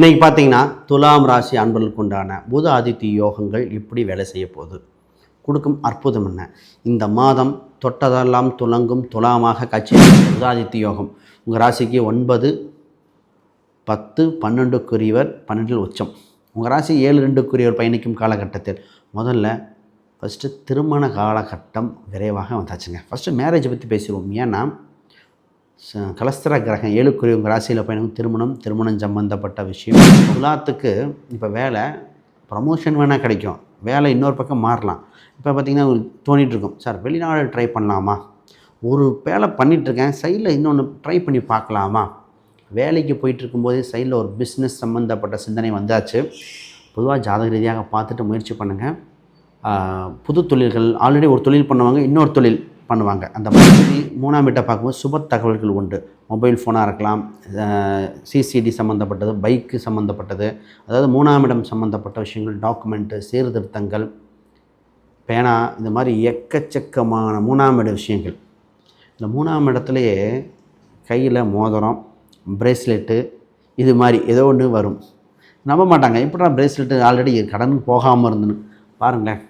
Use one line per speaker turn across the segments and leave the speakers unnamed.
இன்றைக்கி பார்த்தீங்கன்னா துலாம் ராசி அன்பர்களுக்குண்டான புத ஆதித்ய யோகங்கள் எப்படி வேலை செய்ய போகுது? கொடுக்கும் அற்புதம் என்ன? இந்த மாதம் தொட்டதெல்லாம் துலங்கும் துலாமாக கட்சி புதாதித்ய யோகம். உங்கள் ராசிக்கு ஒன்பது பத்து பன்னெண்டுக்குரியவர் பன்னெண்டில் உச்சம். உங்கள் ராசி ஏழு ரெண்டுக்குரியவர் பயணிக்கும் காலகட்டத்தில் முதல்ல ஃபஸ்ட்டு திருமண காலகட்டம் விரைவாக வந்தாச்சுங்க. ஃபஸ்ட்டு மேரேஜை பற்றி பேசிடுவோம். ஏன்னா கலஸ்திர கிரகம் ஏழுக்குரிய ராசியில் பயணம் திருமணம் திருமணம் சம்பந்தப்பட்ட விஷயம். எல்லாத்துக்கு இப்போ வேலை ப்ரமோஷன் வேணால் கிடைக்கும். வேலை இன்னொரு பக்கம் மாறலாம். இப்போ பார்த்தீங்கன்னா உங்களுக்கு இருக்கும். சார் வெளிநாடு ட்ரை பண்ணலாமா? ஒரு வேலை பண்ணிகிட்ருக்கேன் சைடில் இன்னொன்று ட்ரை பண்ணி பார்க்கலாமா? வேலைக்கு போயிட்டுருக்கும்போதே சைடில் ஒரு பிஸ்னஸ் சம்மந்தப்பட்ட சிந்தனை வந்தாச்சு. பொதுவாக ஜாதக ரீதியாக பார்த்துட்டு முயற்சி பண்ணுங்கள் புது தொழில்கள் ஆல்ரெடி ஒரு தொழில் பண்ணுவாங்க இன்னொரு தொழில். பண்ணுவாங்க. அந்த மாதிரி மூணாம் வீட்டை பார்க்கும்போது சுப தகவல்கள் உண்டு. மொபைல் ஃபோனாக இருக்கலாம் சிசிடி சம்மந்தப்பட்டது பைக்கு சம்மந்தப்பட்டது அதாவது மூணாம் இடம் சம்மந்தப்பட்ட விஷயங்கள் டாக்குமெண்ட்டு சீர்திருத்தங்கள் பேனா இந்த மாதிரி எக்கச்சக்கமான மூணாம் இட விஷயங்கள். இந்த மூணாம் இடத்துலையே கையில் மோதிரம் பிரேஸ்லெட்டு இது மாதிரி ஏதோ ஒன்று வரும். நம்ப மாட்டாங்க. எப்படா பிரேஸ்லெட்டு ஆல்ரெடி கடன் போகாமல் இருந்துன்னு. பாருங்களேன்.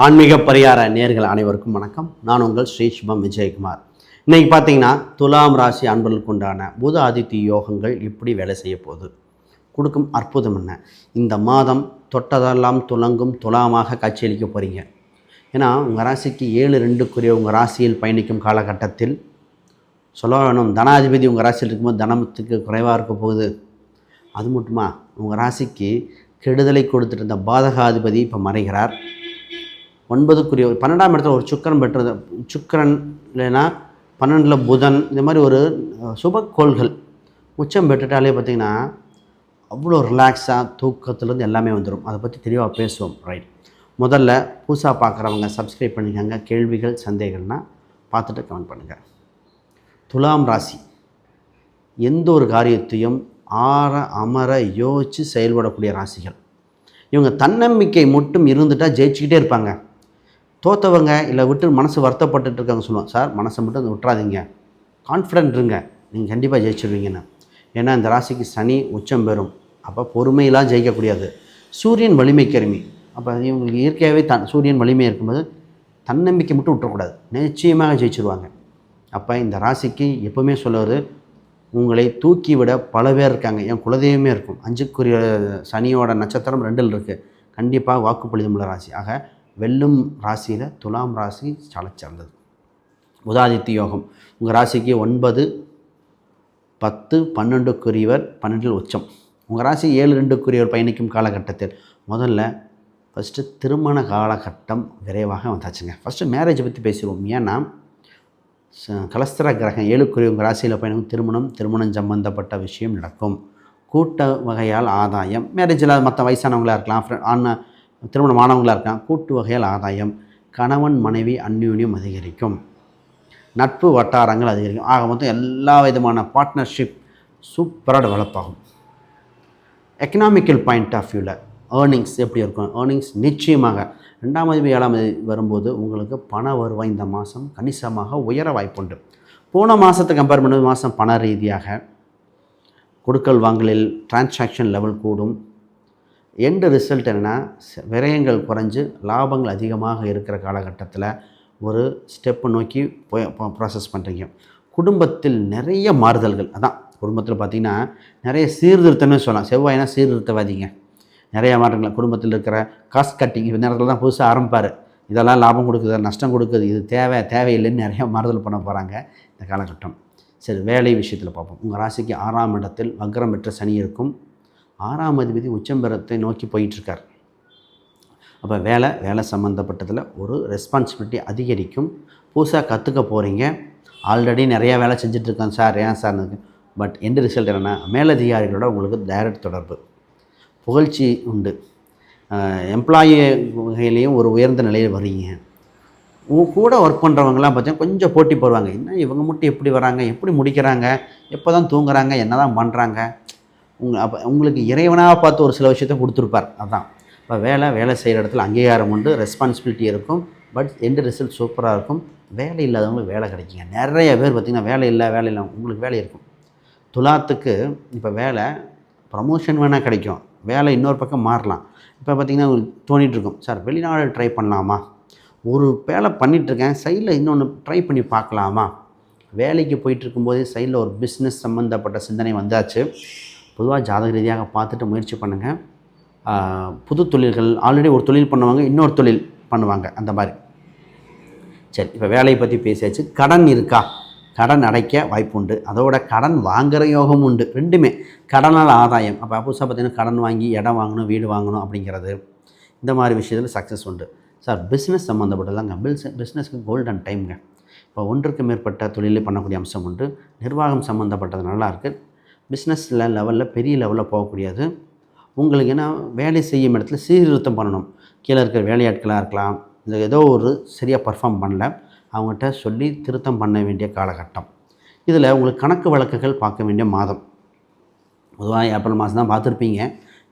ஆன்மீக பரிகார நேர்கள் அனைவருக்கும் வணக்கம். நான் உங்கள் ஸ்ரீ சிவம் விஜயகுமார். இன்னைக்கு பார்த்தீங்கன்னா துலாம் ராசி அன்பர்களுக்கு உண்டான புத ஆதித்ய யோகங்கள் எப்படி வேலை செய்ய போகுது? கொடுக்கும் அற்புதம் என்ன? இந்த மாதம் தொட்டதெல்லாம் துலங்கும் துலாமாக காட்சியளிக்க போகிறீங்க ஏன்னா உங்கள் ராசிக்கு ஏழு ரெண்டுக்குரிய உங்கள் ராசியில் பயணிக்கும் காலகட்டத்தில் சொல்ல வேணும் தனாதிபதி உங்கள் ராசியில் இருக்கும்போது தனத்துக்கு குறைவாக இருக்க போகுது. அது மட்டுமா? உங்கள் ராசிக்கு கெடுதலை கொடுத்துட்டு இருந்த பாதகாதிபதி இப்போ மறைகிறார். ஒன்பதுக்குரிய ஒரு பன்னெண்டாம் இடத்துல ஒரு சுக்கரன் பெற்றது. சுக்கிரன் இல்லைன்னா பன்னெண்டில் புதன் இந்த மாதிரி ஒரு சுபக்கோள்கள் உச்சம் பெற்றுட்டாலே பார்த்திங்கன்னா அவ்வளோ ரிலாக்ஸாக தூக்கத்துலேருந்து எல்லாமே வந்துடும் அதை பற்றி தெளிவாக பேசுவோம். ரைட் முதல்ல புதுசாக பார்க்குறவங்க சப்ஸ்கிரைப் பண்ணிக்கோங்க. கேள்விகள் சந்தேகம்னா பார்த்துட்டு கமெண்ட் பண்ணுங்கள் துலாம் ராசி. எந்த ஒரு காரியத்தையும் ஆற அமர யோசித்து செயல்படக்கூடிய ராசிகள். இவங்க தன்னம்பிக்கை மட்டும் இருந்துட்டால் ஜெயிச்சுக்கிட்டே இருப்பாங்க. தோத்தவங்க இல்லை விட்டு மனசு வருத்தப்பட்டுட்டு இருக்காங்க சொல்லுவாங்க. சார் மனசை மட்டும் விட்டுறாதீங்க. கான்ஃபிடென்ட் இருங்க. நீங்கள் கண்டிப்பாக ஜெயிச்சிருவீங்கன்னு. ஏன்னா இந்த ராசிக்கு சனி உச்சம் பெறும். அப்போ பொறுமையெல்லாம் ஜெயிக்கக்கூடியது சூரியன் வலிமை கருமி. அப்போ இவங்களுக்கு இயற்கையாகவே தன் சூரியன் வலிமை இருக்கும்போது தன்னம்பிக்கை மட்டும் விட்டுறக்கூடாது. நிச்சயமாக ஜெயிச்சிருவாங்க. அப்போ இந்த ராசிக்கு எப்போவுமே சொல்லுவது உங்களை தூக்கி விட பல பேர் இருக்காங்க. என் குலதெய்வமே இருக்கும். அஞ்சுக்குரிய சனியோட நட்சத்திரம் ரெண்டில் இருக்குது கண்டிப்பாக வாக்குப்பொழிதமுள்ள ராசி. ஆக வெல்லும் ராசியில் துலாம் ராசி சால சிறந்தது உதாதித்ய யோகம். உங்கள் ராசிக்கு ஒன்பது பத்து பன்னெண்டுக்குரியவர் பன்னெண்டில் உச்சம். உங்கள் ராசி ஏழு ரெண்டுக்குரியவர் பயணிக்கும் காலகட்டத்தில் முதல்ல ஃபஸ்ட்டு திருமண காலகட்டம் விரைவாக வந்தாச்சுங்க. ஃபஸ்ட்டு மேரேஜை பற்றி பேசிடுவோம் ஏன்னா கலஸ்தர கிரகம் ஏழுக்குரிய உங்கள் ராசியில் பயணம் திருமணம் திருமணம் சம்பந்தப்பட்ட விஷயம் நடக்கும். கூட்ட வகையால் ஆதாயம். மேரேஜில் மற்ற வயசானவங்களாக இருக்கலாம் ஃப்ரெண்ட் ஆன திருமணம் ஆனவங்களாக கூட்டு வகையால் ஆதாயம் கணவன் மனைவி அந்யூன்யம் அதிகரிக்கும். நட்பு வட்டாரங்கள் அதிகரிக்கும். ஆக மொத்தம் எல்லா விதமான பார்ட்னர்ஷிப் சூப்பராக டெவலப் ஆகும். எக்கனாமிக்கல் பாயிண்ட் ஆஃப் வியூவில் ஏர்னிங்ஸ் எப்படி இருக்கும்? ஏர்னிங்ஸ் நிச்சயமாக ரெண்டாம் மதிப்பு ஏழாம் வரும்போது உங்களுக்கு பண வருவாய் இந்த மாதம் கணிசமாக உயர வாய்ப்புண்டு போன மாதத்தை கம்பேர் பண்ணும்போது மாதம் பண ரீதியாக கொடுக்கல் வாங்கலில் டிரான்சாக்ஷன் லெவல் கூடும். எண்டு ரிசல்ட் என்னென்னா ச- விரயங்கள் குறைஞ்சு லாபங்கள் அதிகமாக இருக்கிற காலகட்டத்தில் ஒரு ஸ்டெப்பு நோக்கி போய் ப்ராசஸ் பண்ணுறீங்க குடும்பத்தில் நிறைய மாறுதல்கள் அதான் குடும்பத்தில் பார்த்திங்கன்னா நிறைய சீர்திருத்தம்னு சொல்லலாம். செவ்வாய்னா சீர்திருத்தவாதிங்க. நிறைய மாற்றங்கள் குடும்பத்தில் இருக்கிற காஸ்ட் கட்டிங் இந்த நேரத்தில் தான் புதுசாக ஆரம்பிப்பார். இதெல்லாம் லாபம் கொடுக்குது நஷ்டம் கொடுக்குது இது தேவை தேவையில்லைன்னு நிறைய மாறுதல் பண்ண போகிறாங்க இந்த காலகட்டம். சரி வேலை விஷயத்தில் பார்ப்போம். உங்கள் ராசிக்கு ஆறாம் இடத்தில் வக்ரம் பெற்ற சனி இருக்கும். ஆறாம் அதிபதி உச்சம்பரத்தை நோக்கி போயிட்டுருக்கார். அப்போ வேலை வேலை சம்மந்தப்பட்டதில் ஒரு ரெஸ்பான்சிபிலிட்டி அதிகரிக்கும். புதுசாக கற்றுக்க போகிறீங்க ஆல்ரெடி நிறையா வேலை செஞ்சிட்ருக்கேன் சார் ஏன் சார் பட் எந்த ரிசல்ட் என்னென்னா மேலதிகாரிகளோட உங்களுக்கு டைரக்ட் தொடர்பு. புகழ்ச்சி உண்டு. எம்ப்ளாயி வகையிலையும் ஒரு உயர்ந்த நிலையில் வரீங்க உன் கூட ஒர்க் பண்ணுறவங்களாம் பார்த்தீங்கன்னா கொஞ்சம் போட்டி போடுவாங்க. என்ன இவங்க மட்டும் எப்படி வராங்க? எப்படி முடிக்கிறாங்க? எப்போ தான் தூங்குறாங்க? என்ன தான் பண்ணுறாங்க உங்க அப்போ உங்களுக்கு இறைவனாக பார்த்து ஒரு சில விஷயத்த கொடுத்துருப்பார். அதான். இப்போ வேலை வேலை செய்கிற இடத்துல அங்கீகாரம் உண்டு ரெஸ்பான்சிபிலிட்டி இருக்கும் பட் எந்த ரிசல்ட் சூப்பராக இருக்கும். வேலை இல்லாதவங்களுக்கு வேலை கிடைக்குங்க. நிறைய பேர் பார்த்திங்கன்னா வேலை இல்லை வேலை இல்லை உங்களுக்கு வேலை இருக்கும். துலாத்துக்கு இப்போ வேலை ப்ரமோஷன் வேணால் கிடைக்கும். வேலை இன்னொரு பக்கம் மாறலாம். இப்போ பார்த்திங்கன்னா உங்களுக்கு தோணிகிட்ருக்கும் சார் வெளிநாடு ட்ரை பண்ணலாமா? ஒரு வேலை பண்ணிகிட்ருக்கேன் சைடில் இன்னொன்று ட்ரை பண்ணி பார்க்கலாமா? வேலைக்கு போயிட்டு இருக்கும்போதே சைடில் ஒரு பிஸ்னஸ் சம்மந்தப்பட்ட சிந்தனை வந்தாச்சு. பொதுவாக ஜாதக ரீதியாக பார்த்துட்டு முயற்சி பண்ணுங்கள் புது தொழில்கள் ஆல்ரெடி ஒரு தொழில் பண்ணுவாங்க இன்னொரு தொழில் பண்ணுவாங்க அந்த மாதிரி. சரி இப்போ வேலையை பற்றி பேசியாச்சு. கடன் இருக்கா? கடன் அடைக்க வாய்ப்பு உண்டு. அதோட கடன் வாங்குகிற யோகம் உண்டு. ரெண்டுமே. கடனால் ஆதாயம். அப்போ புதுசாக பார்த்தீங்கன்னா கடன் வாங்கி இடம் வாங்கணும் வீடு வாங்கணும் அப்படிங்கிறது. இந்த மாதிரி விஷயத்தில் சக்ஸஸ் உண்டு. சார் பிஸ்னஸ் சம்மந்தப்பட்டதாங்க பில்ஸ் பிஸ்னஸ்க்கு கோல்டன் டைம்ங்க இப்போ ஒன்றுக்கு மேற்பட்ட தொழிலே பண்ணக்கூடிய அம்சம் உண்டு. நிர்வாகம் சம்மந்தப்பட்டது நல்லா இருக்குது பிஸ்னஸில் லெவலில் பெரிய லெவலில் போகக்கூடியது உங்களுக்கு என்ன வேலை செய்யும் இடத்துல சீர்திருத்தம் பண்ணணும். கீழே இருக்கிற வேலையாட்களாக இருக்கலாம் இந்த ஏதோ ஒரு சரியாக பர்ஃபார்ம் பண்ணல அவங்ககிட்ட சொல்லி திருத்தம் பண்ண வேண்டிய காலகட்டம். இதில் உங்களுக்கு கணக்கு வழக்குகள் பார்க்க வேண்டிய மாதம். பொதுவாக ஏப்ரல் மாதம் தான் பார்த்துருப்பீங்க.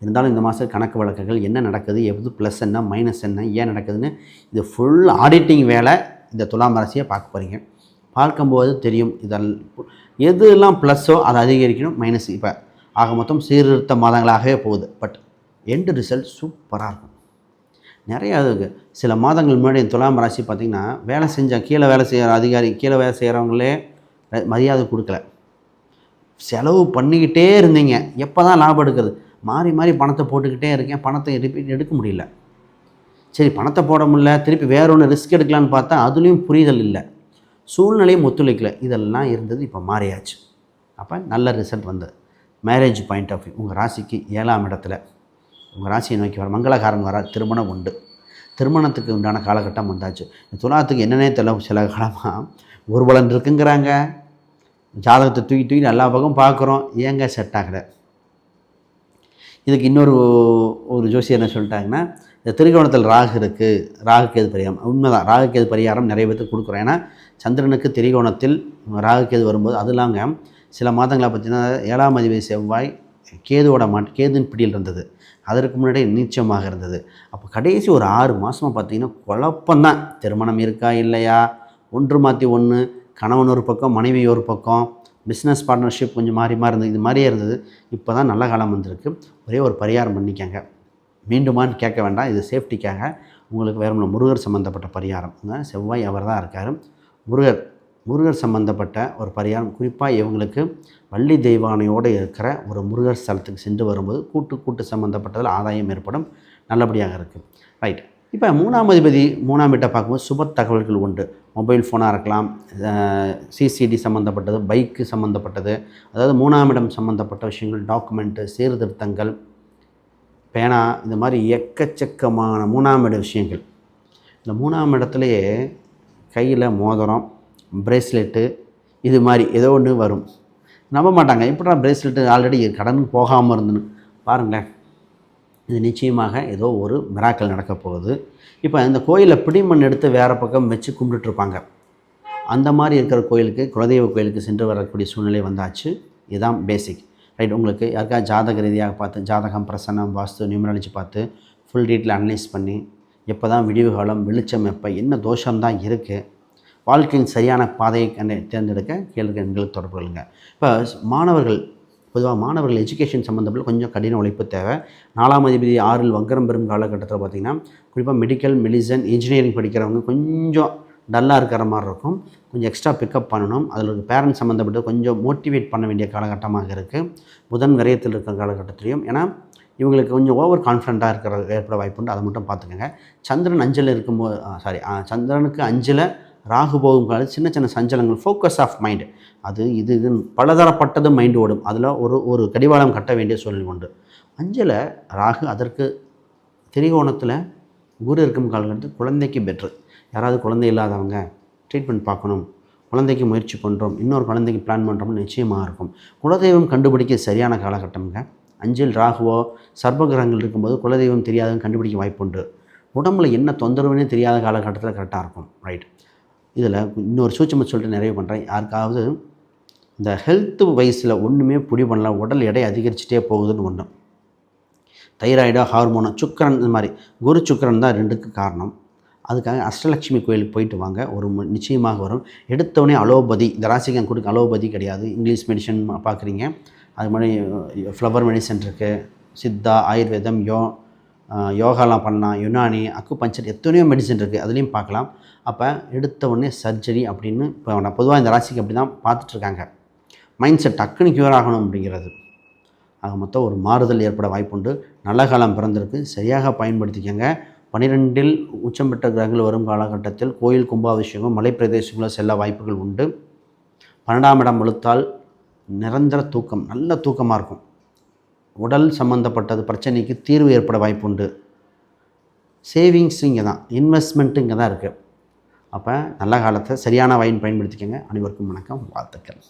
இருந்தாலும் இந்த மாதம் கணக்கு வழக்குகள் என்ன நடக்குது எது ப்ளஸ் என்ன மைனஸ் என்ன ஏன் நடக்குதுன்னு இது ஃபுல் ஆடிட்டிங் வேலை இந்த துலாம் ராசியை பார்க்க போகிறீங்க பார்க்கும்போது தெரியும் இதெல்லாம் எது எல்லாம் ப்ளஸ்ஸோ அதை அதிகரிக்கணும் மைனஸ் இப்போ ஆக மொத்தம் சீர்திருத்த மாதங்களாகவே போகுது. பட் எண்டு ரிசல்ட் சூப்பராக இருக்கும். நிறையா இருக்குது சில மாதங்கள் முன்னாடி துலாம் ராசி பார்த்திங்கன்னா வேலை செஞ்ச கீழே வேலை செய்கிற அதிகாரி கீழே வேலை செய்கிறவங்களே மரியாதை கொடுக்கல. செலவு பண்ணிக்கிட்டே இருந்தீங்க. எப்போ தான் லாபம் எடுக்கிறது மாறி மாறி பணத்தை போட்டுக்கிட்டே இருக்கேன். பணத்தை ரிப்பீட் எடுக்க முடியல. சரி பணத்தை போட முடியல. திருப்பி வேற ஒன்று ரிஸ்க் எடுக்கலான்னு பார்த்தா அதுலேயும் புரிதல் இல்லை. சூழ்நிலையும் ஒத்துழைக்கல இதெல்லாம் இருந்தது இப்போ மாறியாச்சு. அப்போ நல்ல ரிசல்ட் வந்தது. மேரேஜ் பாயிண்ட் ஆஃப் வியூ உங்கள் ராசிக்கு ஏழாம் இடத்துல உங்கள் ராசியை நோக்கி வர மங்களகாரம் வர திருமணம் உண்டு. திருமணத்துக்கு உண்டான காலகட்டம் வந்தாச்சு. துலாத்துக்கு என்னன்னே தெரியல சில காலமாக ஒரு பலன் இருக்குங்கிறாங்க. ஜாதகத்தை தூக்கி தூக்கி எல்லா பக்கம் பார்க்குறோம். ஏங்க செட் ஆகலை? இதுக்கு இன்னொரு ஒரு ஜோசியர் என்ன சொல்லிட்டாங்கன்னா இந்த திரிகோணத்தில் ராகு இருக்குது ராகுக்கேது பரிகாரம்? உண்மைதான் ராகுக்கேது பரிகாரம் நிறைய பேருக்கு கொடுக்குறோம். ஏன்னா சந்திரனுக்கு திரிகோணத்தில் ராகுக்கேது வரும்போது அது இல்லாங்க சில மாதங்களை பார்த்தீங்கன்னா ஏழாம் அதிபதி செவ்வாய் கேதுவோட மாட்டு கேதுன் பிடியில் இருந்தது. அதற்கு முன்னாடி நீச்சமாக இருந்தது. அப்போ கடைசி ஒரு ஆறு மாதமாக பார்த்தீங்கன்னா குழப்பம்தான் திருமணம் இருக்கா இல்லையா? ஒன்று மாற்றி ஒன்று கணவன் ஒரு பக்கம் மனைவி ஒரு பக்கம் பிஸ்னஸ் பார்ட்னர்ஷிப் கொஞ்சம் மாறி மாறி இருந்தது. இது மாதிரியே இருந்தது. இப்போ தான் நல்ல காலம் வந்திருக்கு. ஒரே ஒரு பரிகாரம் பண்ணிக்கங்க. மீண்டுமான்னு கேட்க வேண்டாம். இது சேஃப்டிக்காக உங்களுக்கு வேறு முருகர் சம்மந்தப்பட்ட பரிகாரம். செவ்வாய் அவர் தான் இருக்கார். முருகர் முருகர் சம்மந்தப்பட்ட ஒரு பரிகாரம். குறிப்பாக இவங்களுக்கு வள்ளி தெய்வானையோடு இருக்கிற ஒரு முருகர் ஸ்தலத்துக்கு சென்று வரும்போது கூட்டு கூட்டு சம்மந்தப்பட்டதில் ஆதாயம் ஏற்படும். நல்லபடியாக இருக்குது ரைட் இப்போ மூணாம் அதிபதி மூணாம் வீட்டை பார்க்கும்போது சுப தகவல்கள் உண்டு. மொபைல் ஃபோனாக இருக்கலாம். சிசிடி சம்மந்தப்பட்டது பைக்கு சம்மந்தப்பட்டது அதாவது மூணாம் இடம் சம்மந்தப்பட்ட விஷயங்கள் டாக்குமெண்ட்டு சீர்திருத்தங்கள் பேனா இந்த மாதிரி எக்கச்சக்கமான மூணாம் இட விஷயங்கள். இந்த மூணாம் இடத்துலையே கையில் மோதிரம் பிரேஸ்லெட்டு இது மாதிரி ஏதோ ஒன்று வரும். நம்ப மாட்டாங்க. எப்படா பிரேஸ்லெட்டு ஆல்ரெடி கடன் போகாமல் இருந்துன்னு. பாருங்களேன். இது நிச்சயமாக ஏதோ ஒரு மிராக்கள் நடக்க போகுது. இப்போ இந்த கோயிலில் பிடிமண் எடுத்து வேறு பக்கம் வச்சு கும்பிட்டுட்ருப்பாங்க அந்த மாதிரி இருக்கிற கோயிலுக்கு குலதெய்வ கோயிலுக்கு சென்று வரக்கூடிய சூழ்நிலை வந்தாச்சு. இதுதான் பேசிக் ரைட் உங்களுக்கு யாருக்கா ஜாதக ரீதியாக பார்த்து ஜாதகம் பிரசன்னம் வாஸ்து நியூமராலஜி பார்த்து ஃபுல் டீட்டெயில் அனலைஸ் பண்ணி எப்போ தான் விடிவு காலம் வெளிச்சம் எப்போ என்ன தோஷம் தான் இருக்குது வாழ்க்கையின் சரியான பாதையை கண்டு தேர்ந்தெடுக்க கேள்வி எங்களுக்கு தொடர்பு கொள்ளுங்க. இப்போ மாணவர்கள் பொதுவாக மாணவர்கள் எஜுகேஷன் சம்மந்தப்பட்ட கொஞ்சம் கடின உழைப்பு தேவை. நாலாம் அதிபதி ஆறில் வங்கரம் பெறும் காலகட்டத்தில் பார்த்திங்கன்னா குறிப்பாக மெடிக்கல் மெடிசன் இன்ஜினியரிங் படிக்கிறவங்க கொஞ்சம் டல்லாக இருக்கிற மாதிரி இருக்கும். கொஞ்சம் எக்ஸ்ட்ரா பிக்கப் பண்ணணும். அதில் இருக்க பேரண்ட்ஸ் சம்மந்தப்பட்டு கொஞ்சம் மோட்டிவேட் பண்ண வேண்டிய காலகட்டமாக இருக்குது புதன் விரயத்தில் இருக்கிற காலகட்டத்திலையும். ஏன்னா இவங்களுக்கு கொஞ்சம் ஓவர் கான்ஃபிடண்ட்டாக இருக்கிற ஏற்பட வாய்ப்புண்டு அதை மட்டும் பார்த்துக்கோங்க. சந்திரன் அஞ்சில் இருக்கும்போது சாரி சந்திரனுக்கு அஞ்சில் ராகு போகும் சின்ன சின்ன சஞ்சலங்கள் ஃபோக்கஸ் ஆஃப் மைண்டு அது இது இது பலதரப்பட்டதும் மைண்டு ஓடும். அதில் ஒரு ஒரு கடிவாளம் கட்ட வேண்டிய சூழ்நிலை உண்டு. அஞ்சில் ராகு அதற்கு திரிகோணத்தில் குரு இருக்கும் காலகட்டத்தில் குழந்தைக்கு பெட்ரு யாராவது குழந்தை இல்லாதவங்க ட்ரீட்மெண்ட் பார்க்கணும். குழந்தைக்கு முயற்சி பண்ணுறோம் இன்னொரு குழந்தைக்கு பிளான் பண்ணுறோம்னு நிச்சயமாக இருக்கும். குலதெய்வம் கண்டுபிடிக்க சரியான காலகட்டம்ங்க. அஞ்சில் ராகுவோ சர்பகிரகங்கள் இருக்கும்போது குலதெய்வம் தெரியாதவங்க கண்டுபிடிக்க வாய்ப்புண்டு. உடம்புல என்ன தொந்தரவுனே தெரியாத காலகட்டத்தில் கரெக்டாக இருக்கும். ரைட் இதில் இன்னொரு சூட்சமாக சொல்லிட்டு நிறைய பண்ணுறேன் யாருக்காவது இந்த ஹெல்த் வைஸில் ஒன்றுமே புடி பண்ணல உடல் எடை அதிகரிச்சுட்டே போகுதுன்னு ஒன்று தைராய்டோ ஹார்மோனோ சுக்கரன் இந்த மாதிரி குரு சுக்கரன் தான் ரெண்டுக்கு காரணம். அதுக்காக அஷ்டலட்சுமி கோயிலுக்கு போயிட்டு வாங்க. ஒரு நிச்சயமாக வரும். எடுத்தவொடனே அலோபதி இந்த ராசிக்கு கொடுக்க அலோபதி கிடையாது. இங்கிலீஷ் மெடிசன் பார்க்குறீங்க. அது மாதிரி ஃப்ளவர் மெடிசன் இருக்குது சித்தா ஆயுர்வேதம் யோ யோகாலாம் பண்ணலாம். யுனானி அக்கு பஞ்சர் எத்தனையோ மெடிசன் இருக்குது அதுலேயும் பார்க்கலாம். அப்போ எடுத்த உடனே சர்ஜரி அப்படின்னு இப்போ நான் பொதுவாக இந்த ராசிக்கு அப்படி தான் பார்த்துட்ருக்காங்க மைண்ட் செட் டக்குன்னு க்யூர் ஆகணும் அப்படிங்கிறது. ஆக மொத்தம் ஒரு மாறுதல் ஏற்பட வாய்ப்புண்டு. நல்ல காலம் பிறந்திருக்கு. சரியாக பயன்படுத்திக்கங்க. பனிரெண்டில் உச்சம் பெற்ற கிரகங்கள் வரும் காலகட்டத்தில் கோயில் கும்பாபிஷேகம் மலை செல்ல வாய்ப்புகள் உண்டு. பன்னெண்டாம் இடம் வலுத்தால் நிரந்தர தூக்கம் நல்ல தூக்கமாக இருக்கும். உடல் சம்மந்தப்பட்டது பிரச்சனைக்கு தீர்வு ஏற்பட வாய்ப்புண்டு சேவிங்ஸ் இங்கே தான் இன்வெஸ்ட்மெண்ட்டு இங்கே தான் இருக்குது அப்போ நல்ல காலத்தை சரியான வாயின் பயன்படுத்திக்கோங்க. அனைவருக்கும் வணக்கம் வாழ்த்துக்கள்.